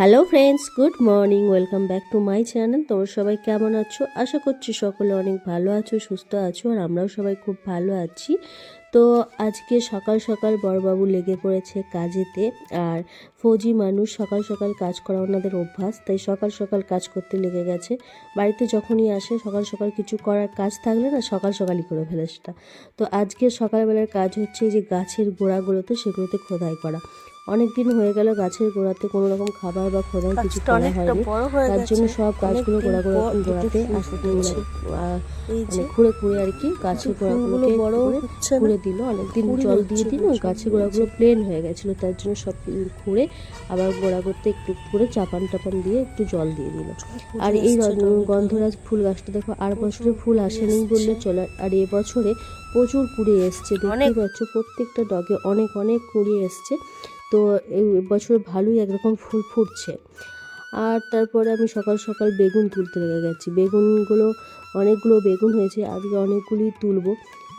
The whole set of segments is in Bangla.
Hello friends good morning welcome back to my channel তোমরা সবাই কেমন আছো? আশা করছি সকলে অনেক ভালো আছো, সুস্থ আছো, আর আমরাও সবাই খুব ভালো আছি। তো আজকে সকাল সকাল বড়বাবু লেগে পড়েছে কাজেতে, আর ফৌজি মানুষ সকাল সকাল কাজ করা ওনাদের অভ্যাস, তাই সকাল সকাল কাজ করতে লেগে গেছে। বাড়িতে যখনই আসে, সকাল সকাল কিছু করার কাজ থাকলে না সকাল সকালই করে ফেলে সেটা। তো আজকে সকালবেলার কাজ হচ্ছে যে গাছের গোড়াগুলোতে সেগুলোতে খোদাই করা। অনেক দিন হয়ে গেল গাছের গোড়াতে কোনো রকম খাবার বা খোদাই কিছু করা হয়নি। তার জন্য সব গাছগুলো গোড়া গোড়া গোড়াতে। মানে খুঁড়ে খুঁড়ে আর কি গাছের গোড়াগুলোকে বড় খুঁড়ে দিল। অনেকদিন জল দিয়ে দিল গাছের গোড়াগুলো প্লেন হয়ে গেছিল। তার জন্য সব খুঁড়ে আবার গোড়া করতে একটু করে চাপান টাপান দিয়ে একটু জল দিয়ে দিল। আর এই গন্ধরাজ ফুল গাছটা দেখো আর বছরে ফুল আসেনি বললে চলে। আর এবছরে প্রচুর কুড়ি এসছে। অনেক- পাচ্ছ প্রত্যেকটা ডগে অনেক অনেক কুড়ি এসছে। তো এই বছর ভালোই একরকম ফুল ফুটছে। আর তারপরে আমি সকাল সকাল বেগুন তুলতে লেগে গেছি। বেগুনগুলো, অনেকগুলো বেগুন হয়েছে, আজকে অনেকগুলি তুলবো।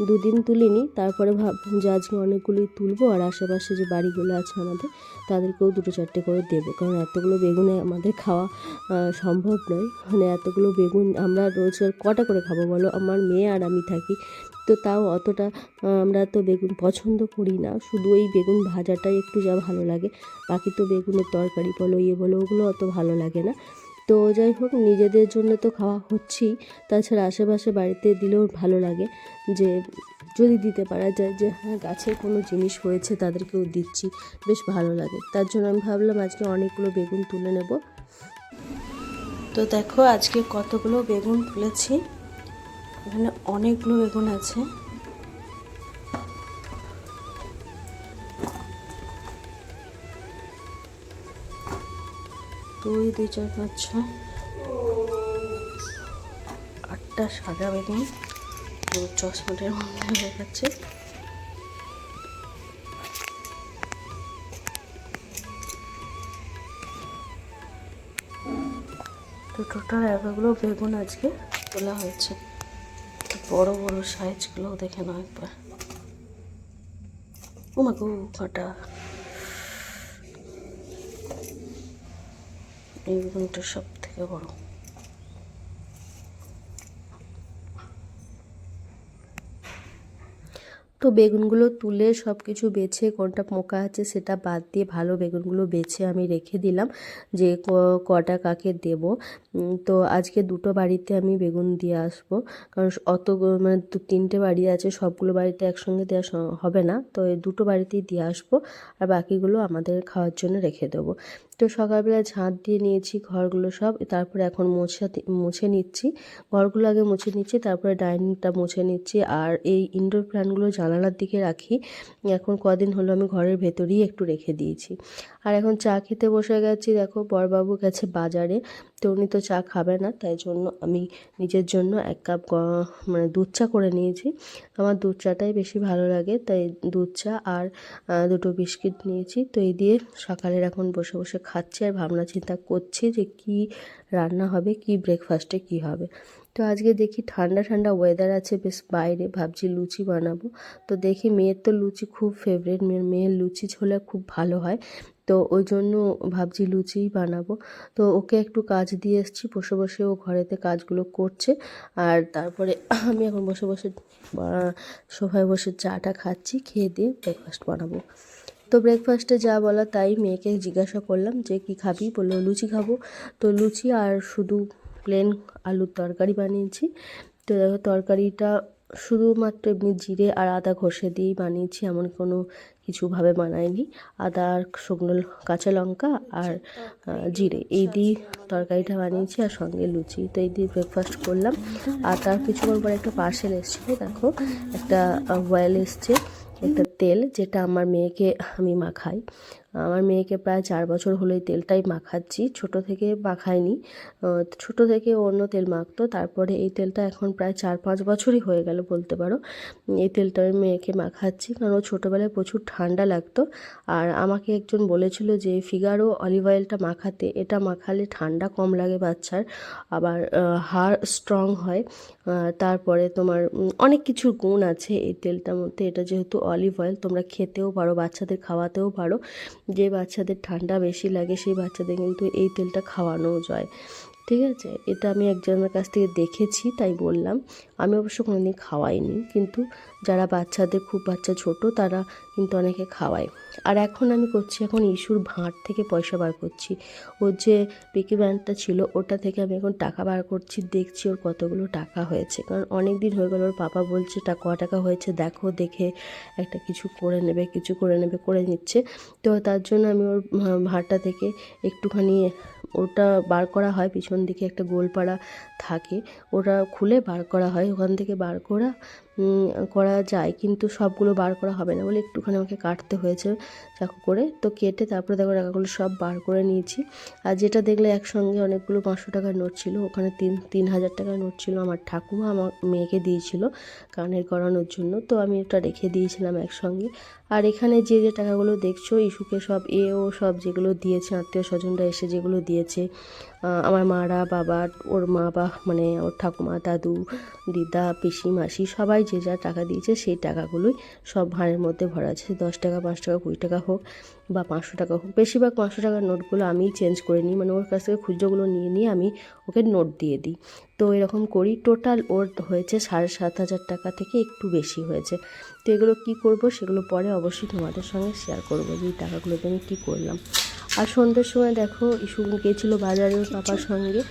দুদিন তুলিনি, তারপরে ভাব, যে আজকে অনেকগুলি তুলবো আর আশেপাশে যে বাড়িগুলো আছে আমাদের, তাদেরকেও দুটো চারটে করে দেবো। কারণ এতগুলো বেগুনে আমাদের খাওয়া সম্ভব নয়। মানে এতগুলো বেগুন আমরা রোজগার, কটা করে খাব বলো? আমার মেয়ে আর আমি থাকি। তো তাও অতটা আমরা তো বেগুন পছন্দ করি না। শুধু ওই বেগুন ভাজাটাই একটু যা ভালো লাগে। বাকি তো বেগুনের তরকারি বলো ইয়ে বলো, ওগুলো অত ভালো লাগে না। তো যাই হোক, নিজেদের জন্য তো খাওয়া হচ্ছেই। তাছাড়া আশেপাশে বাড়িতে দিলেও ভালো লাগে যে, যদি দিতে পারা যায় যে হ্যাঁ গাছের কোনো জিনিস হয়েছে তাদেরকেও দিচ্ছি, বেশ ভালো লাগে। তার জন্য আমি ভাবলাম আজকে অনেকগুলো বেগুন তুলে নেব। তো দেখো, আজকে কতগুলো বেগুন তুলেছি। এখানে অনেকগুলো বেগুন আছে। দুই দুই, চার, পাঁচ, ছয়, আটটা সাদা বেগুন। চশমাটের মধ্যে গেছে তো টোটাল এতগুলো বেগুন আজকে তোলা হয়েছে। বড় বড় সাইজগুলো দেখে নাও একবার। ও মা গো কাটা এই সব থেকে বড়। তো বেগুনগুলো তুলে সব কিছু বেছে কোনটা পোকা আছে সেটা বাদ দিয়ে ভালো বেগুনগুলো বেছে আমি রেখে দিলাম যে কটা কাকে দেব। তো আজকে দুটো বাড়িতে আমি বেগুন দিয়ে আসব। কারণ অত মানে দু, তিনটে বাড়ি আছে, সবগুলো বাড়িতে একসঙ্গে দেওয়া হবে না। তো দুটো বাড়িতেই দিয়ে আসব আর বাকিগুলো আমাদের খাওয়ার জন্য রেখে দেবো। তো সকালবেলা ঝাঁট দিয়ে নিয়েছি ঘরগুলো সব, তারপরে এখন মোছা মুছে নিচ্ছি। ঘরগুলো আগে মুছে নিচ্ছি, তারপরে ডাইনিংটা মুছে নিচ্ছি। আর এই ইনডোর প্ল্যান্টগুলো জানালার দিকে রাখি। এখন কদিন হলো আমি ঘরের ভেতরেই একটু রেখে দিয়েছি। আর এখন চা খেতে বসে গেছি। দেখো বরবাবু গেছে বাজারে। তো উনি তো চা খাবে না, তাই জন্য আমি নিজের জন্য এক কাপ মানে দুধ চা করে নিয়েছি। আমার দুধ চাটাই বেশি ভালো লাগে, তাই দুধ চা আর দুটো বিস্কিট নিয়েছি। তো এই দিয়ে সকালের এখন বসে বসে খাচ্ছি আর ভাবনা চিন্তা করছি যে কি রান্না হবে, কি ব্রেকফাস্টে কি হবে। তো আজকে দেখি ঠান্ডা ঠান্ডা ওয়েদার আছে, বেশ বাইরে ভাবছি লুচি বানাবো। তো দেখি মেয়ের তো লুচি খুব ফেভারিট মেয়ের মেয়ের লুচি ছোলা খুব ভালো হয়। তো ওই জন্য ভাবছি লুচিই বানাবো। তো ওকে একটু কাজ দিয়ে এসেছি, বসে বসে ও ঘরেতে কাজগুলো করছে। আর তারপরে আমি এখন বসে বসে সোফায় বসে চাটা খাচ্ছি, খেয়ে দিয়ে ব্রেকফাস্ট বানাবো। তো ব্রেকফাস্টে যা বলা তাই মেয়েকে জিজ্ঞাসা করলাম যে, কি খাবি? বলল, লুচি খাব। তো লুচি আর শুধু প্লেন আলুর তরকারি বানিয়েছি। তো দেখো তরকারিটা শুধুমাত্র এমনি জিরে আর আদা ঘষে দিয়েই বানিয়েছি, এমন কোনো কিছুভাবে বানাইনি। আদা আর শুকনো কাঁচা লঙ্কা আর জিরে। এই দিয়ে তরকারিটা বানিয়েছি আর সঙ্গে লুচি। তো এই দিয়ে ব্রেকফাস্ট করলাম। আর তার কিছুক্ষণ পরে একটা পার্সেল এসেছিল দেখো। একটা ওয়েল এসছে, একটা তেল যেটা আমার মেয়েকে আমি মাখাই। আমার মেয়েকে প্রায় চার বছর হলো এই তেলটাই মাখাচ্ছি। ছোট থেকে মাখাইনি। আহ, ছোট থেকে অন্য তেল মাখতো। তারপরে এই তেলটা এখন প্রায় চার পাঁচ বছরই হয়ে গেল বলতে পারো। এই তেলটা আমি মেয়েকে মাখাচ্ছি কারণ ও ছোটোবেলায় প্রচুর ঠান্ডা লাগতো। আর আমাকে একজন বলেছিল যে ফিগারো অলিভ অয়েলটা মাখাতে এটা মাখালে ঠান্ডা কম লাগে বাচ্চার। আবার হাড় স্ট্রং হয়। তারপরে তোমার অনেক কিছু গুণ আছে এই তেলটার মধ্যে। এটা যেহেতু অলিভ অয়েল তোমরা খেতেও পারো বাচ্চাদের খাওয়াতেও পারো। যে বাচ্চাদের ঠান্ডা বেশি লাগে সেই বাচ্চাদের কিন্তু এই তেলটা খাওয়ানোও যায়। ঠিক আছে? এটা আমি একজনের কাছ থেকে দেখেছি, তাই বললাম। আমি অবশ্য কোনোদিন খাওয়াইনি, কিন্তু যারা বাচ্চাদের, খুব বাচ্চা ছোট, তারা কিন্তু অনেকে খাওয়ায়। আর এখন আমি করছি, এখন ইস্যুর ভাঁড় থেকে পয়সা বার করছি। ওর যে পিকি ব্যান্ডটা ছিল, ওটা থেকে আমি এখন টাকা বার করছি, দেখছি ওর কতগুলো টাকা হয়েছে। কারণ অনেক দিন হয়ে গেল, ওর পাপা বলছে, টা ক টাকা হয়েছে, দেখো, দেখে একটা কিছু করে নেবে, কিছু করে নেবে, করে নিচ্ছে। তো তার জন্য আমি ওর ভাঁড়টা থেকে একটুখানি ওটা বার করা হয়, পিছন দিকে একটা গোলপাড়া থাকে, ওটা খুলে বার করা হয়, ওখান থেকে বার করা করা যায়, কিন্তু সবগুলো বার করা হবে না বলে একটুখানি আমাকে কাটতে হয়েছে চাকু করে। তো কেটে তারপরে দেখো টাকাগুলো সব বার করে নিয়েছি। আর যেটা দেখলে একসঙ্গে অনেকগুলো পাঁচশো টাকার নোট ছিল, ওখানে তিন তিন হাজার টাকার নোট ছিল আমার ঠাকুমা, আমার মেয়েকে দিয়েছিল কানের করানোর জন্য। তো আমি ওটা রেখে দিয়েছিলাম একসঙ্গে। আর এখানে যে যে টাকাগুলো দেখছ ইস্যুকে সব, এ, ও সব যেগুলো দিয়েছে, আত্মীয় স্বজনরা এসে যেগুলো দিয়েছে আমার মারা বাবা, ওর মা বা মানে ওর ঠাকুমা, দাদু, দিদা পিসি মাসি সবাই যে যা টাকা দিয়েছে সেই টাকাগুলোই সব ভাঁড়ের মধ্যে ভরা আছে। দশ টাকা, পাঁচ টাকা, কুড়ি টাকা হোক বা পাঁচশো টাকা হোক, বেশিরভাগ পাঁচশো টাকার নোটগুলো আমি চেঞ্জ করে নিই। মানে ওর কাছ থেকে খুচরোগুলো নিয়ে নিয়ে আমি ওকে নোট দিয়ে দিই। তো এরকম করি। টোটাল ওর হয়েছে সাড়ে সাত হাজার টাকা থেকে একটু বেশি হয়েছে। তো এগুলো কী করব সেগুলো পরে অবশ্যই তোমাদের সঙ্গে শেয়ার করব যে এই টাকাগুলোতে আমি কী করলাম। আর সন্ধ্যের সময় দেখো ইস্যু গেছিল বাজারে পাপার সঙ্গে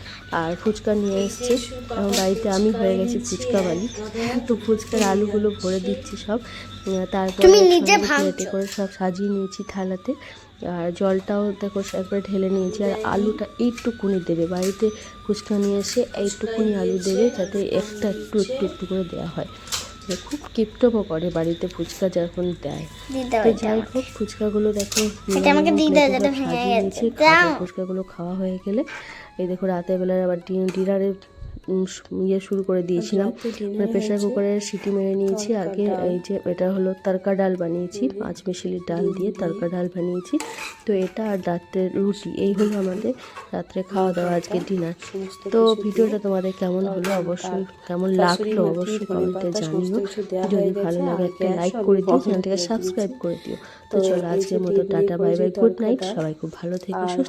আর ফুচকা নিয়ে এসছে। এবং বাড়িতে আমি হয়ে গেছি ফুচকাওয়ালি তো ফুচকার আলুগুলো ভরে দিচ্ছি সব। তারপরে করে সব সাজিয়ে নিয়েছি থালাতে। আর জলটাও দেখো একবারে ঢেলে নিয়েছি। আর আলুটা এইটুকুনি দেবে। বাড়িতে ফুচকা নিয়ে এসে এইটুকুনি আলু দেবে যাতে একটা একটু একটু একটু করে দেওয়া হয়। খুব কিপটপও করে বাড়িতে ফুচকা যখন দেয়। তো যাই হোক ফুচকাগুলো দেখো ফুচকাগুলো খাওয়া হয়ে গেলে। এই দেখো রাতের বেলায় আবার ডিনারে ইয়ে শুরু করে দিয়েছিলাম। মানে প্রেশার কুকারে সিটি মেরে নিয়েছি। আগে এই যে এটা হলো তরকা ডাল বানিয়েছি পাঁচ মিশালি ডাল দিয়ে তরকা ডাল বানিয়েছি। তো এটা আর রাত্রের রুটি এই হলো আমাদের রাত্রে খাওয়া দাওয়া আজকে ডিনার তো ভিডিওটা তোমাদের কেমন হলো অবশ্যই কেমন লাগল অবশ্যই কমেন্টে জানিও। যদি ভালো লাগে একটা লাইক করে দিও চ্যানেলটাকে সাবস্ক্রাইব করে দিও। তো চলো আজকের মতো tata bye bye good night সবাই খুব ভালো থেকো সুস্থ